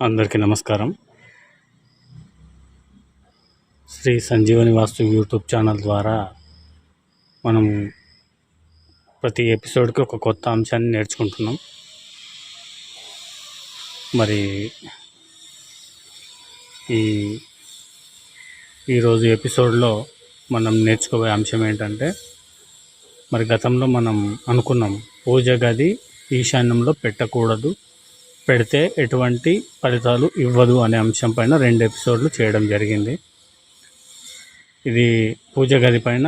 అందరికీ నమస్కారం. Shri Sanjeevani Vastu YouTube channel ద్వారా మనం ప్రతి ఎపిసోడ్కి ఒక కొత్త అంశాన్ని నేర్చుకుంటున్నాం. మరి ఈ ఈరోజు ఎపిసోడ్లో మనం నేర్చుకోబోయే అంశం ఏంటంటే మరి గతంలో మనం అనుకున్నాం పూజ గది ఈశాన్యంలో పెట్టకూడదు. పెడితే ఎటువంటి ఫలితాలు ఇవ్వదు అనే అంశం పైన రెండు ఎపిసోడ్లు చేయడం జరిగింది. ఇది పూజ గది పైన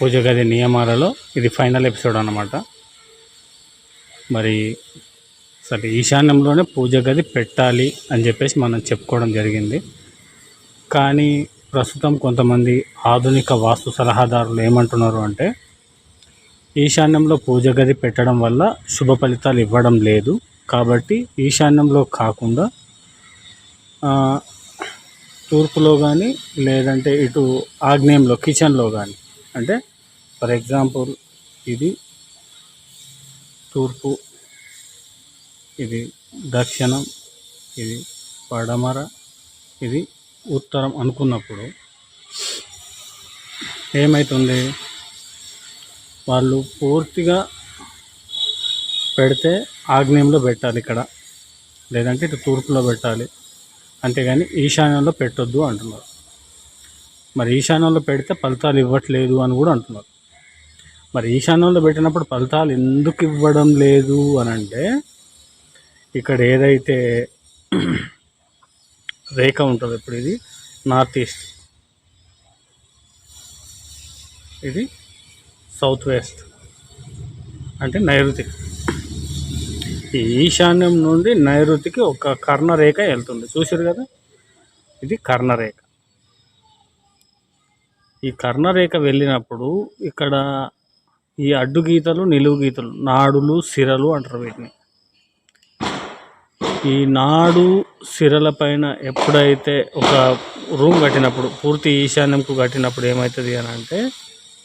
పూజ గది నియమాలలో ఇది ఫైనల్ ఎపిసోడ్ అన్నమాట. మరి సరే ఈశాన్యంలోనే పూజ గది పెట్టాలి అని చెప్పేసి మనం చెప్పుకోవడం జరిగింది. కానీ ప్రస్తుతం కొంతమంది ఆధునిక వాస్తు సలహాదారులు ఏమంటున్నారు అంటే ఈశాన్యంలో పూజ గది పెట్టడం వల్ల శుభ ఫలితాలు ఇవ్వడం లేదు. కాబట్టి ఈశాన్యంలో కాకుండా తూర్పులో కానీ లేదంటే ఇటు ఆగ్నేయంలో కిచెన్లో కానీ అంటే ఫర్ ఎగ్జాంపుల్ ఇది తూర్పు ఇది దక్షిణం ఇది పడమర ఇది ఉత్తరం అనుకున్నప్పుడు ఏమవుతుంది వాళ్ళు పూర్తిగా పెడితే ఆగ్నేయంలో పెట్టాలి ఇక్కడ. లేదంటే ఇటు తూర్పులో పెట్టాలి. అంతేగాని ఈశాన్యంలో పెట్టొద్దు అంటున్నారు. మరి ఈశాన్యంలో పెడితే ఫలితాలు ఇవ్వట్లేదు అని కూడా అంటున్నారు. మరి ఈశాన్యంలో పెట్టినప్పుడు ఫలితాలు ఎందుకు ఇవ్వడం లేదు అని అంటే ఇక్కడ ఏదైతే రేఖ ఉంటుంది ఇప్పుడు ఇది నార్త్ ఈస్ట్. ఇది సౌత్ వెస్ట్. అంటే నైరుతి. ఈశాన్యం నుండి నైరుతికి ఒక కర్ణరేఖ వెళ్తుంది. చూసారు కదా? ఇది కర్ణరేఖ. ఈ కర్ణరేఖ వెళ్ళినప్పుడు ఇక్కడ ఈ అడ్డు గీతలు నిలువు గీతలు నాడులు సిరలు అంటారు వీటిని. ఈ నాడు సిరల పైన ఎప్పుడైతే ఒక రూమ్ కట్టినప్పుడు పూర్తి ఈశాన్యంకు కట్టినప్పుడు ఏమవుతుంది అని అంటే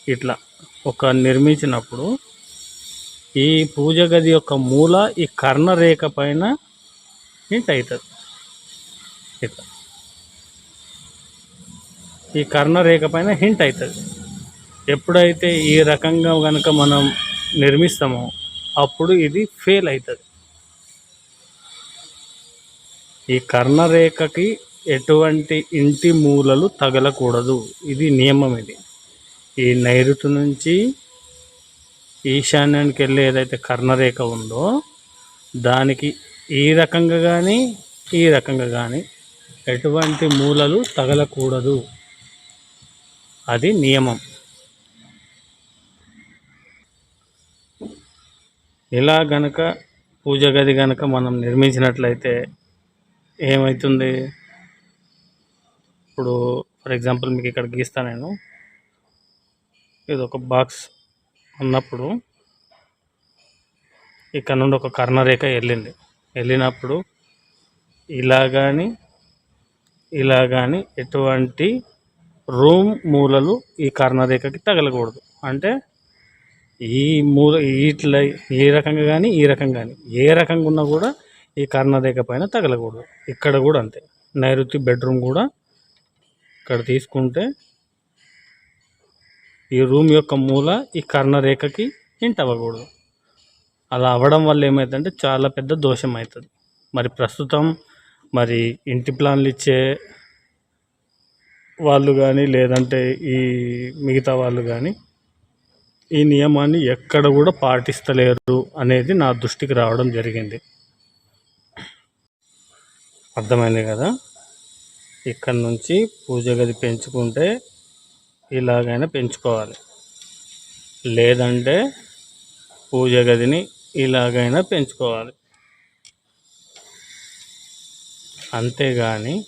ఇట్లా ఒక నిర్మించినప్పుడు ఈ పూజ గది యొక్క మూల ఈ కర్ణరేఖ పైన హింట్ అవుతుంది ఇట్లా ఈ కర్ణరేఖ పైన హింట్ అవుతుంది ఎప్పుడైతే ఈ రకంగా కనుక మనం నిర్మిస్తామో అప్పుడు ఇది ఫెయిల్ అవుతుంది. ఈ కర్ణరేఖకి ఎటువంటి ఇంటి మూలలు తగలకూడదు. ఇది నియమం ఇది. ఈ నైరుతి నుంచి ఈశాన్యానికి వెళ్ళే ఏదైతే కర్ణరేఖ ఉందో దానికి ఈ రకంగా కానీ ఈ రకంగా కానీ ఎటువంటి మూలలు తగలకూడదు. అది నియమం. ఇలా గనక పూజ గది గనక మనం నిర్మించినట్లయితే ఏమవుతుంది ఇప్పుడు ఫర్ ఎగ్జాంపుల్ మీకు ఇక్కడ గీస్తా నేను. ఇది ఒక బాక్స్. ఉన్నప్పుడు ఇక్కడ నుండి ఒక కర్ణరేఖ వెళ్ళింది. వెళ్ళినప్పుడు ఇలా కానీ ఇలా కానీ ఎటువంటి రూమ్ మూలలు ఈ కర్ణరేఖకి తగలకూడదు. అంటే ఈ మూల ఇట్లా ఏ రకంగా కానీ ఈ రకంగా కానీ ఏ రకంగా ఉన్నా కూడా ఈ కర్ణరేఖ పైన తగలకూడదు. ఇక్కడ కూడా అంతే. నైరుతి బెడ్రూమ్ కూడా ఇక్కడ తీసుకుంటే ఈ రూమ్ యొక్క మూల ఈ కర్ణరేఖకి హింట్ అవ్వకూడదు. అలా అవ్వడం వల్ల ఏమవుతుందంటే చాలా పెద్ద దోషం అవుతుంది. మరి ప్రస్తుతం మరి ఇంటి ప్లాన్లు ఇచ్చే వాళ్ళు కానీ లేదంటే ఈ మిగతా వాళ్ళు కానీ ఈ నియమాన్ని ఎక్కడ కూడా పాటిస్తలేరు అనేది నా దృష్టికి రావడం జరిగింది. అర్థమైంది కదా? ఇక్కడ నుంచి పూజ గది పెంచుకుంటే ఇలాగైనా పెంచుకోవాలి. లేదంటే పూజ గదిని ఇలాగైనా పెంచుకోవాలి. అంతేగాని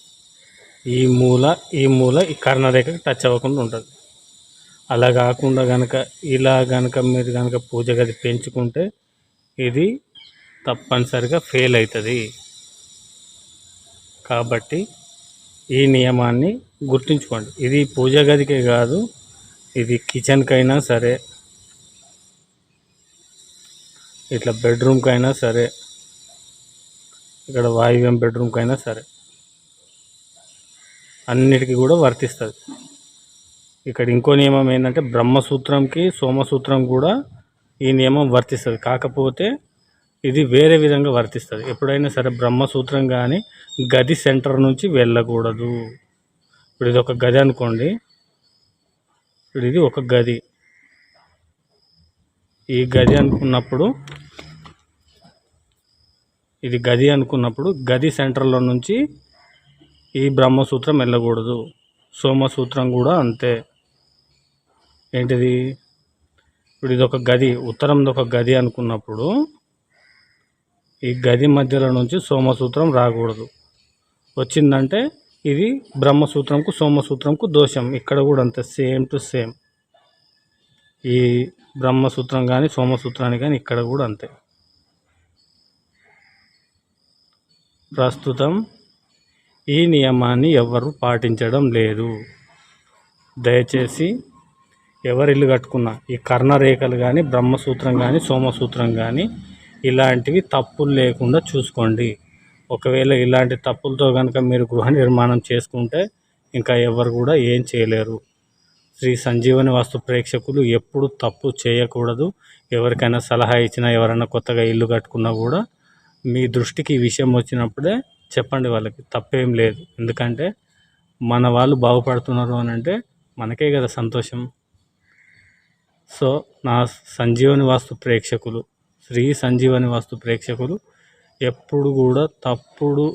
ఈ మూల ఈ మూల ఈ కర్ణరేఖకి టచ్ అవ్వకుండా ఉంటుంది. అలా కాకుండా కనుక ఇలా కనుక మీరు కనుక పూజ గది పెంచుకుంటే ఇది తప్పనిసరిగా ఫెయిల్ అవుతుంది. కాబట్టి ఈ నియమాన్ని గుర్తుంచుకోండి. ఇది పూజ గదికే కాదు ఇది కిచెన్కైనా సరే ఇట్లా బెడ్రూమ్కైనా సరే ఇక్కడ వాయువ్యం బెడ్రూమ్కి అయినా సరే అన్నిటికీ కూడా వర్తిస్తుంది. ఇక్కడ ఇంకో నియమం ఏంటంటే బ్రహ్మసూత్రంకి సోమసూత్రం కూడా ఈ నియమం వర్తిస్తుంది. కాకపోతే ఇది వేరే విధంగా వర్తిస్తుంది. ఎప్పుడైనా సరే బ్రహ్మసూత్రం కానీ గది సెంటర్ నుంచి వెళ్ళకూడదు. ఇప్పుడు ఇది ఒక గది అనుకోండి. ఇప్పుడు ఇది ఒక గది. ఈ గది అనుకున్నప్పుడు ఇది గది అనుకున్నప్పుడు గది సెంటర్లో నుంచి ఈ బ్రహ్మసూత్రం వెళ్ళకూడదు. సోమసూత్రం కూడా అంతే. ఏంటిది? ఇప్పుడు ఇది ఒక గది ఉత్తరంది ఒక గది అనుకున్నప్పుడు ఈ గది మధ్యలో నుంచి సోమసూత్రం రాకూడదు. వచ్చిందంటే ఇది బ్రహ్మసూత్రంకు సోమసూత్రంకు దోషం. ఇక్కడ కూడా అంతే సేమ్ టు సేమ్ ఈ బ్రహ్మసూత్రం కానీ సోమసూత్రాన్ని కానీ ఇక్కడ కూడా అంతే. ప్రస్తుతం ఈ నియమాన్ని ఎవరు పాటించడం లేదు. దయచేసి ఎవరు ఇల్లు కట్టుకున్నా ఈ కర్ణరేఖలు కానీ బ్రహ్మసూత్రం కానీ సోమసూత్రం కానీ ఇలాంటివి తప్పులు లేకుండా చూసుకోండి. ఒకవేళ ఇలాంటి తప్పులతో కనుక మీరు గృహ నిర్మాణం చేసుకుంటే ఇంకా ఎవరు కూడా ఏం చేయలేరు. శ్రీ సంజీవని వాస్తు ప్రేక్షకులు ఎప్పుడు తప్పు చేయకూడదు. ఎవరికైనా సలహా ఇచ్చినా ఎవరైనా కొత్తగా ఇల్లు కట్టుకున్నా కూడా మీ దృష్టికి ఈ విషయం వచ్చినప్పుడే చెప్పండి వాళ్ళకి. తప్పేం లేదు. ఎందుకంటే మన వాళ్ళు బాగుపడుతున్నారు అని అంటే మనకే కదా సంతోషం. సో నా సంజీవని వాస్తు ప్రేక్షకులు శ్రీ సంజీవని వాస్తు ప్రేక్షకులు ఎప్పుడు కూడా తప్పుడు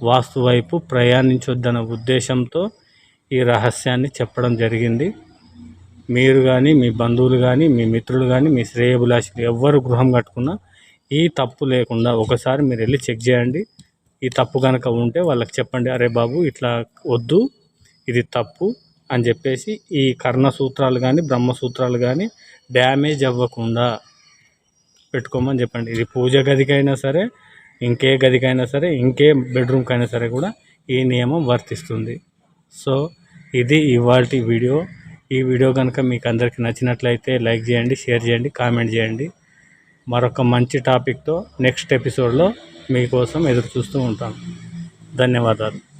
వాస్తు వైపు ప్రయాణించొద్దన్న ఉద్దేశంతో ఈ రహస్యాన్ని చెప్పడం జరిగింది. మీరు కానీ మీ బంధువులు కానీ మీ మిత్రులు కానీ మీ శ్రేయభిలాషులు ఎవ్వరు గృహం కట్టుకున్నా ఈ తప్పు లేకుండా ఒకసారి మీరు వెళ్ళి చెక్ చేయండి. ఈ తప్పు కనుక ఉంటే వాళ్ళకి చెప్పండి అరే బాబు ఇట్లా వద్దు ఇది తప్పు అని చెప్పేసి ఈ కర్ణ సూత్రాలు కానీ బ్రహ్మసూత్రాలు కానీ డ్యామేజ్ అవ్వకుండా పెట్టుకోమని చెప్పండి. ఇది పూజ గదికైనా సరే ఇంకే గదికైనా సరే ఇంకే బెడ్రూమ్కైనా సరే కూడా ఈ నియమం వర్తిస్తుంది. సో ఇది ఇవాళ వీడియో. ఈ వీడియో కనుక మీకు అందరికీ నచ్చినట్లయితే లైక్ చేయండి షేర్ చేయండి కామెంట్ చేయండి. మరొక మంచి టాపిక్తో నెక్స్ట్ ఎపిసోడ్లో మీకోసం ఎదురు చూస్తూ ఉంటాను. ధన్యవాదాలు.